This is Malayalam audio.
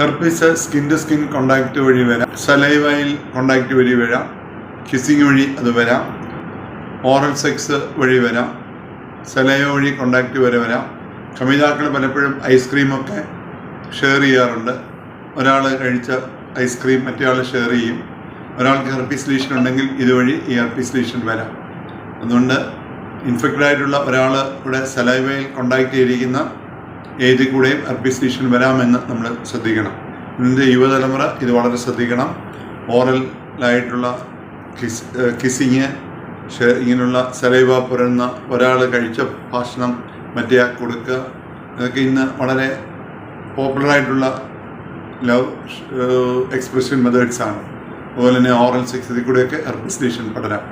Herpes skin to skin contact വഴി വരാം. സലൈവയിൽ കോണ്ടാക്ട് വഴി വരാം. കിസിങ് വഴി അത് വരാം. ഓറൽ സെക്സ് വഴി വരാം. സലൈവ വഴി കോണ്ടാക്ട് വരെ വരാം. കമിതാക്കൾ പലപ്പോഴും ഐസ്ക്രീമൊക്കെ ഷെയർ ചെയ്യാറുണ്ട്. ഒരാൾ കഴിച്ച ഐസ്ക്രീം മറ്റേയാൾ ഷെയർ ചെയ്യും. ഒരാൾക്ക് ഹെർപ്പീസ് ലീഷൻ ഉണ്ടെങ്കിൽ ഇതുവഴി ഈ ഹെർപ്പീസ് ലീഷൻ വരാം. അതുകൊണ്ട് ഇൻഫെക്റ്റഡ് ആയിട്ടുള്ള ഒരാൾ ഇവിടെ സലൈവയിൽ കോണ്ടാക്ട് ചെയ്തിരിക്കുന്ന ഏതിൽ കൂടെയും ഹെർപ്പീസ് ലീഷൻ വരാമെന്ന് നമ്മൾ ശ്രദ്ധിക്കണം. ഇന്നത്തെ യുവതലമുറ ഇത് വളരെ ശ്രദ്ധിക്കണം. ഓറലായിട്ടുള്ള കിസ് കിസിങ് ഇങ്ങനെയുള്ള സലൈവ പുരന്ന ഒരാൾ കഴിച്ച ഭക്ഷണം മറ്റേ കൊടുക്കുക. ഇതൊക്കെ ഇന്ന് വളരെ പോപ്പുലറായിട്ടുള്ള ലവ് എക്സ്പ്രഷൻ മെത്തേഡ്സാണ് അതുപോലെ തന്നെ ഓറൽ സെക്സ് ഇതിൽ കൂടെയൊക്കെ ഹെർപ്പിസ് ലീഷൻ പടരാം.